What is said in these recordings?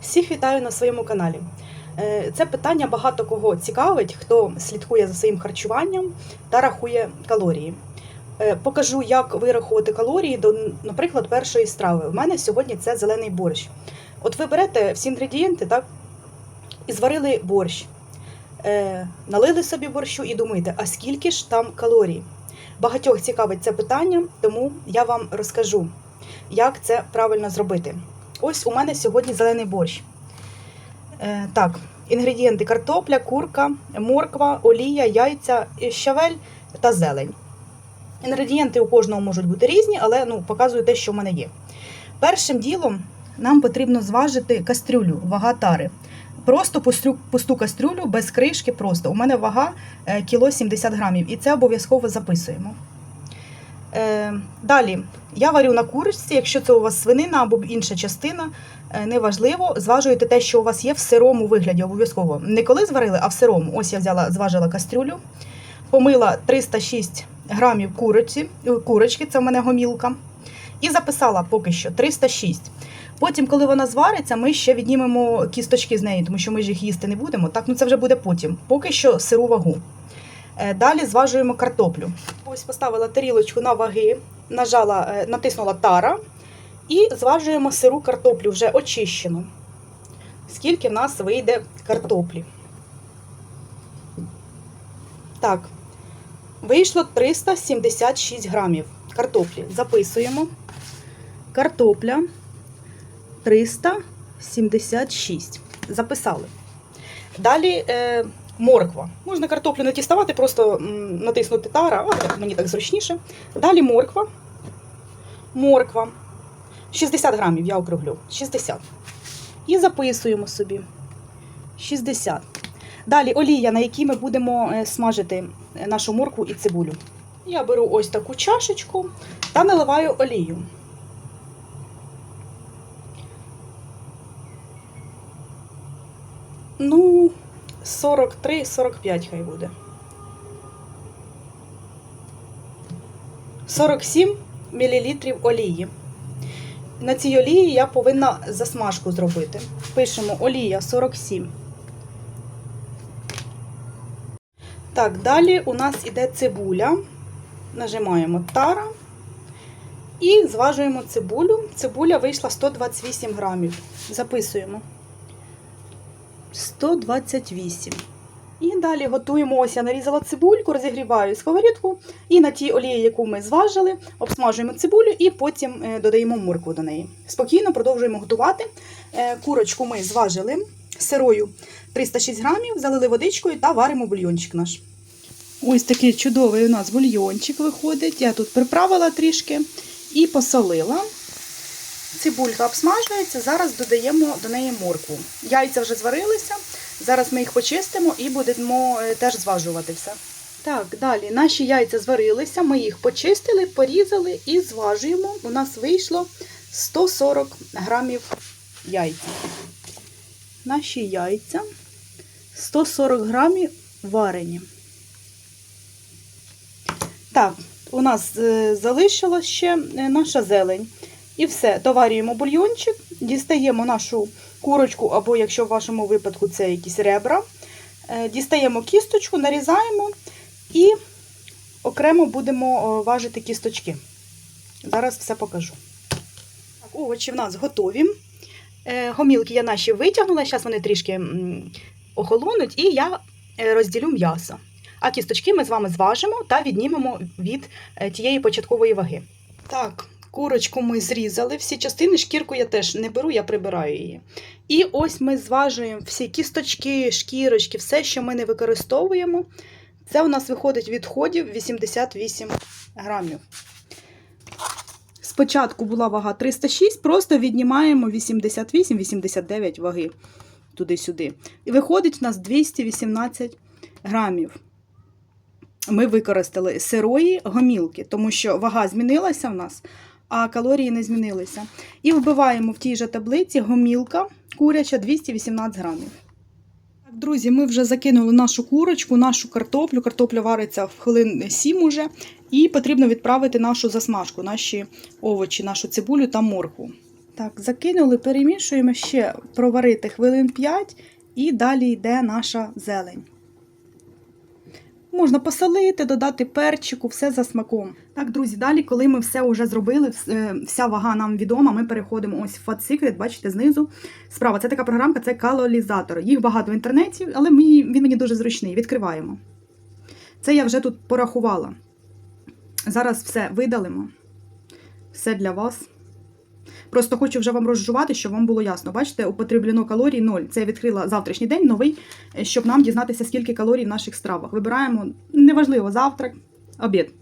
Всіх вітаю на своєму каналі. Е, Це питання багато кого цікавить, хто слідкує за своїм харчуванням та рахує калорії. Е, Покажу, як вирахувати калорії до, наприклад, першої страви. У мене сьогодні це зелений борщ. От ви берете всі інгредієнти, так, і зварили борщ, Е, налили собі борщу і думаєте, а скільки ж там калорій? Багатьох цікавить це питання, тому я вам розкажу, як це правильно зробити. Ось у мене сьогодні зелений борщ. Е, так, інгредієнти: картопля, курка, морква, олія, яйця, щавель та зелень. Інгредієнти у кожного можуть бути різні, але ну, показую те, що в мене є. Першим ділом нам потрібно зважити кастрюлю, вага тари. Просто пусту, пусту кастрюлю без кришки. Просто у мене вага е, кіло 70 грамів, і це обов'язково записуємо. Е, далі я варю на курочці, якщо це у вас свинина або інша частина, е, неважливо, зважуєте те, що у вас є в сирому вигляді, обов'язково. Не коли зварили, а в сирому. Ось я взяла, зважила кастрюлю, помила 306 грамів куриці, е, курочки, це в мене гомілка, і записала поки що 306. Потім, коли вона звариться, ми ще віднімемо кісточки з неї, тому що ми ж їх їсти не будемо. Так, ну це вже буде потім. Поки що сиру вагу. Е, Далі зважуємо картоплю. Ось поставила тарілочку на ваги, нажала, е, натиснула тара і зважуємо сиру картоплю вже очищену. Скільки в нас вийде картоплі? Так, вийшло 376 грамів картоплі. Записуємо. Картопля 376. Записали. Далі е, морква. Можна картоплю не діставати, просто натиснути тара, а так, мені так зручніше. Далі морква. Морква. 60 грамів, я округлю. 60. І записуємо собі. 60. Далі олія, на якій ми будемо е, смажити е, нашу моркву і цибулю. Я беру ось таку чашечку та наливаю олію. Ну, 43-45 хай буде. 47 мл олії. На цій олії я повинна засмажку зробити. Пишемо олія 47. Так, далі у нас іде цибуля. Нажимаємо тара і зважуємо цибулю. Цибуля вийшла 128 грамів. Записуємо. 128. І далі готуємо. Ось я нарізала цибульку, розігріваю сковорідку. І на тій олії, яку ми зважили, обсмажуємо цибулю і потім е, додаємо моркву до неї. Спокійно продовжуємо готувати. Е, Курочку ми зважили сирою 306 грамів, залили водичкою та варимо бульйончик наш. Ось такий чудовий у нас бульйончик виходить. Я тут приправила трішки і посолила. Цибулька обсмажується, зараз додаємо до неї моркву. Яйця вже зварилися, зараз ми їх почистимо і будемо е, теж зважувати все. Так, далі наші яйця зварилися, ми їх почистили, порізали і зважуємо. У нас вийшло 140 грамів яйця. Наші яйця 140 грамів варені. Так, у нас е, ще е, наша зелень. І все, доварюємо бульйончик, дістаємо нашу курочку, або, якщо в вашому випадку це якісь ребра, е, дістаємо кісточку, нарізаємо і окремо будемо важити кісточки. Зараз все покажу. Так, овочі в нас готові. Е, Гомілки я наші витягнула, зараз вони трішки охолонуть, і я е, розділю м'ясо. А кісточки ми з вами зважимо та віднімемо від е, тієї початкової ваги. Так, Курочку ми зрізали, всі частини, шкірку я теж не беру, я прибираю її. І ось ми зважуємо всі кісточки, шкірочки, все, що ми не використовуємо. Це у нас виходить відходів 88 грамів. Спочатку була вага 306, просто віднімаємо 88-89 ваги туди-сюди. І виходить у нас 218 грамів. Ми використали сирої гомілки, тому що вага змінилася в нас а калорії не змінилися. І вбиваємо в тій же таблиці гомілка куряча 218 грамів. Друзі, ми вже закинули нашу курочку, нашу картоплю. Картопля вариться в хвилин 7 уже. І потрібно відправити нашу засмажку, наші овочі, нашу цибулю та моркву. Так, закинули, перемішуємо ще проварити хвилин 5 і далі йде наша зелень. Можна посолити, додати перчику, все за смаком. Так, друзі, далі, коли ми все вже зробили, е, вся вага нам відома, ми переходимо ось в Fat Secret, бачите, знизу. Справа, це така програмка, це калорізатор. Їх багато в інтернеті, але мені, він мені дуже зручний. Відкриваємо. Це я вже тут порахувала. Зараз все видалимо. Все для вас. Просто хочу вже вам розжувати, щоб вам було ясно. Бачите, употреблено калорій 0. Це я відкрила завтрашній день новий, е, щоб нам дізнатися, скільки калорій в наших стравах. Вибираємо, неважливо, завтрак, обід.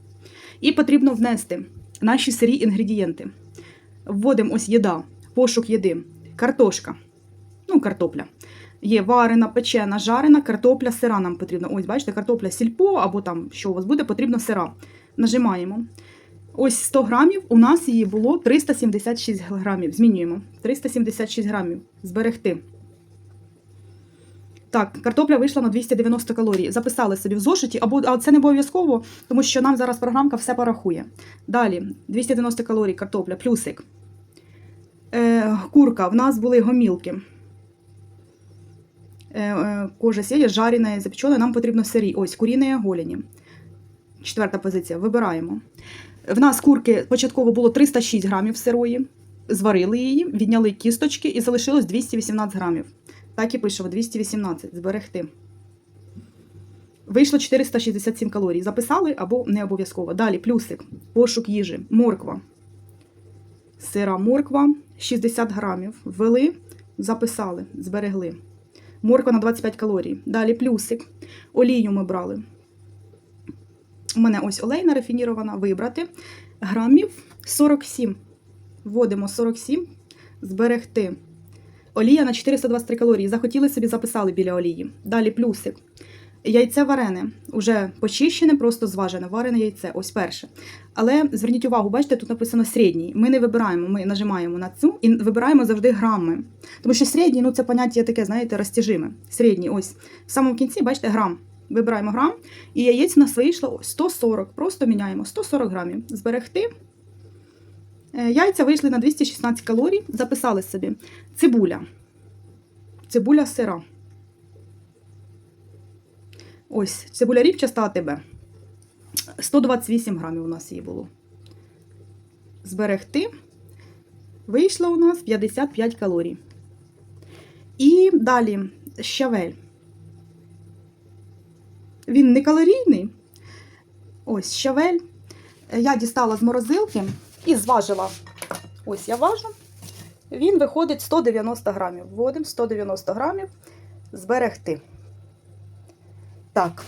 І потрібно внести наші сирі інгредієнти. Вводимо ось їда, пошук їди, картошка, ну, картопля. Є варена, печена, жарена, картопля, сира нам потрібно. Ось, бачите, картопля сільпо або там що у вас буде, потрібно сира. Нажимаємо. Ось 100 грамів, у нас її було 376 грамів. Змінюємо. 376 грамів. Зберегти. Так, картопля вийшла на 290 калорій. Записали собі в зошиті, або а це не обов'язково, тому що нам зараз програмка все порахує. Далі 290 калорій, картопля, плюсик. Е, курка, в нас були гомілки. Е, е, кожа сіє, жарене, запечене, нам потрібно сирі. Ось, куріні голені. Четверта позиція. Вибираємо. В нас курки початково було 306 грамів сирої. Зварили її, відняли кісточки і залишилось 218 грамів. Так і пишемо 218. Зберегти. Вийшло 467 калорій. Записали або не обов'язково. Далі плюсик. Пошук їжі. Морква. Сира морква 60 грамів. Ввели, записали, зберегли. Морква на 25 калорій. Далі плюсик. Олію ми брали. У мене ось олейна рафінірована. Вибрати. Грамів 47. Вводимо 47. Зберегти. Олія на 423 калорії. Захотіли собі, записали біля олії. Далі плюсик. Яйце варене, уже почищене, просто зважене, варене яйце, ось перше. Але зверніть увагу, бачите, тут написано середній. Ми не вибираємо, ми нажимаємо на цю і вибираємо завжди грами. Тому що середній, ну це поняття таке, знаєте, розтяжиме. Середній, ось. В самому кінці, бачите, грам. Вибираємо грам, і яєць у нас вийшло 140. Просто міняємо 140 грамів. Зберегти. Е, Яйця вийшли на 216 калорій, записали собі. Цибуля. Цибуля сира. Ось, цибуля рівчаста АТБ. 128 грамів у нас її було. Зберегти. Вийшло у нас 55 калорій. І далі щавель. Він не калорійний. Ось щавель. Я дістала з морозилки і зважила. Ось я важу. Він виходить 190 грамів. Вводимо 190 грамів. Зберегти. Так.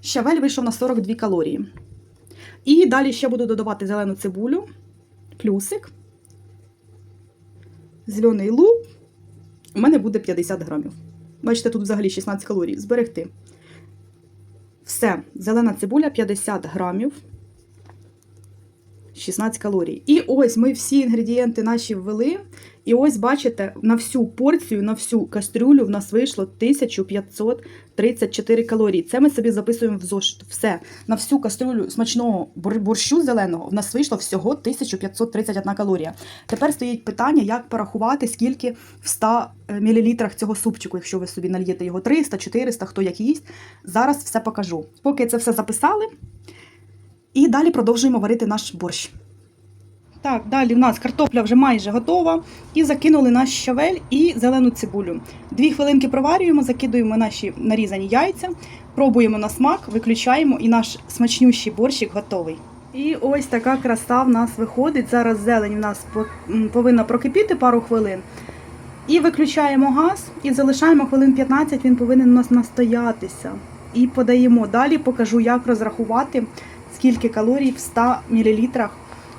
Щавель вийшов на 42 калорії. І далі ще буду додавати зелену цибулю, плюсик, зелений лук. У мене буде 50 грамів. Бачите, тут взагалі 16 калорій. Зберегти. Все, зелена цибуля 50 грамів. 16 калорій. І ось ми всі інгредієнти наші ввели. І ось, бачите, на всю порцію, на всю кастрюлю в нас вийшло 1534 калорії. Це ми собі записуємо в зошит. Все. На всю кастрюлю смачного борщу зеленого в нас вийшло всього 1531 калорія. Тепер стоїть питання, як порахувати, скільки в 100 мл цього супчику, якщо ви собі нальєте його 300, 400, хто як їсть. Зараз все покажу. Поки це все записали. І далі продовжуємо варити наш борщ. Так, далі в нас картопля вже майже готова. І закинули наш щавель і зелену цибулю. Дві хвилинки проварюємо, закидуємо наші нарізані яйця, пробуємо на смак, виключаємо, і наш смачнющий борщик готовий. І ось така краса в нас виходить. Зараз зелень в нас повинна прокипіти пару хвилин. І виключаємо газ і залишаємо хвилин 15, він повинен у нас настоятися. І подаємо. Далі покажу, як розрахувати, скільки калорій в 100 мл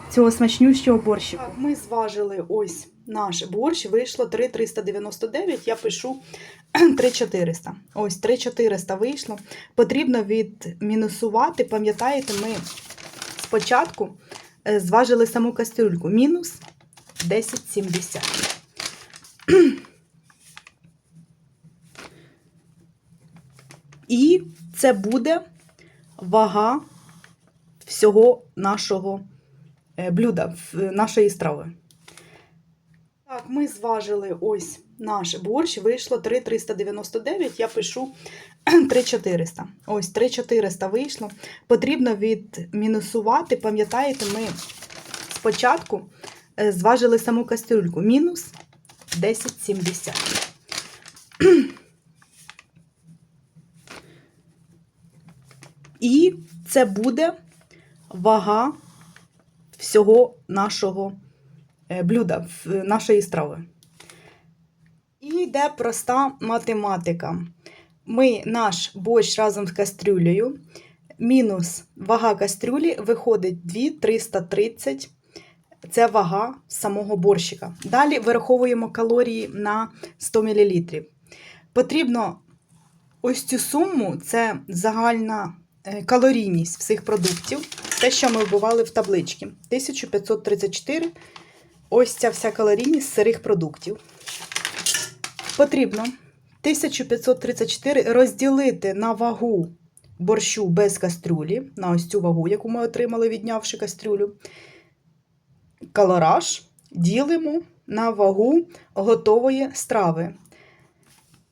цього смачнющого борщику. Так, ми зважили ось наш борщ, вийшло 3,399, я пишу 3,400. Ось 3,400 вийшло. Потрібно відмінусувати, пам'ятаєте, ми спочатку е, зважили саму кастрюльку. Мінус 10,70. І це буде вага всього нашого е, блюда, нашої страви. Так, ми зважили ось наш борщ, вийшло 3,399, я пишу 3,400. Ось 3,400 вийшло. Потрібно відмінусувати, пам'ятаєте, ми спочатку е, зважили саму кастрюльку. Мінус 10,70. І це буде вага всього нашого е, блюда, нашої страви. І йде проста математика. Ми наш борщ разом з кастрюлею. Мінус вага кастрюлі виходить 2,330. Це вага самого борщика. Далі вираховуємо калорії на 100 мл. Потрібно ось цю суму це загальна е, калорійність всіх продуктів. Те, що ми вбивали в табличці. 1534. Ось ця вся калорійність сирих продуктів. Потрібно 1534 розділити на вагу борщу без кастрюлі, на ось цю вагу, яку ми отримали, віднявши кастрюлю. Калораж ділимо на вагу готової страви.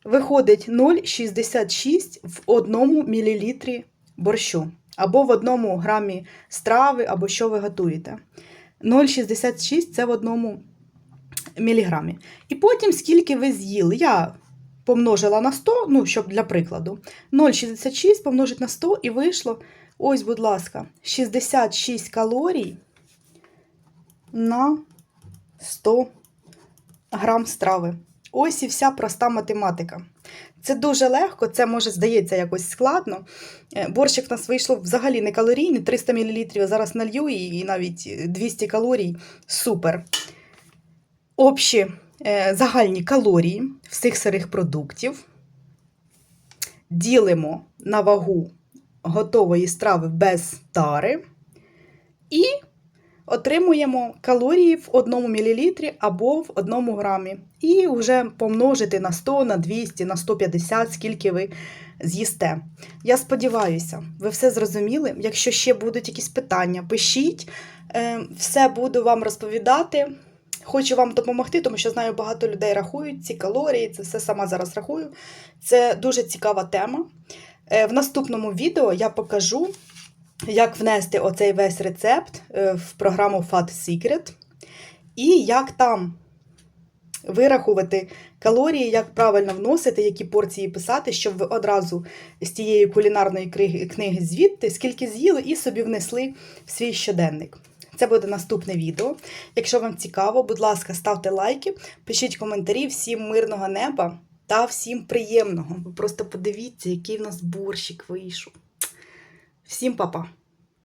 Виходить 0,66 в 1 мл борщу. Або в 1 грамі страви, або що ви готуєте. 0,66 це в 1 міліграмі. І потім, скільки ви з'їли. Я помножила на 100, ну, щоб для прикладу. 0,66 помножить на 100 і вийшло, ось, будь ласка, 66 калорій на 100 грам страви. Ось і вся проста математика. Це дуже легко, це може здається якось складно. Е, Борщик в нас вийшло взагалі не калорійний, 300 мл я зараз налью і навіть 200 калорій. Супер. Общі е, загальні калорії всіх сирих продуктів ділимо на вагу готової страви без тари і отримуємо калорії в 1 мл або в 1 грамі. І вже помножити на 100, на 200, на 150, скільки ви з'їсте. Я сподіваюся, ви все зрозуміли. Якщо ще будуть якісь питання, пишіть. Е, Все буду вам розповідати. Хочу вам допомогти, тому що знаю, багато людей рахують ці калорії, це все сама зараз рахую. Це дуже цікава тема. Е, В наступному відео я покажу, як внести оцей весь рецепт е, в програму Fat Secret, і як там вирахувати калорії, як правильно вносити, які порції писати, щоб ви одразу з тієї кулінарної книги, звідти, скільки з'їли, і собі внесли в свій щоденник. Це буде наступне відео. Якщо вам цікаво, будь ласка, ставте лайки, пишіть коментарі, всім мирного неба та всім приємного. Ви просто подивіться, який в нас борщик вийшов. Всім па-па!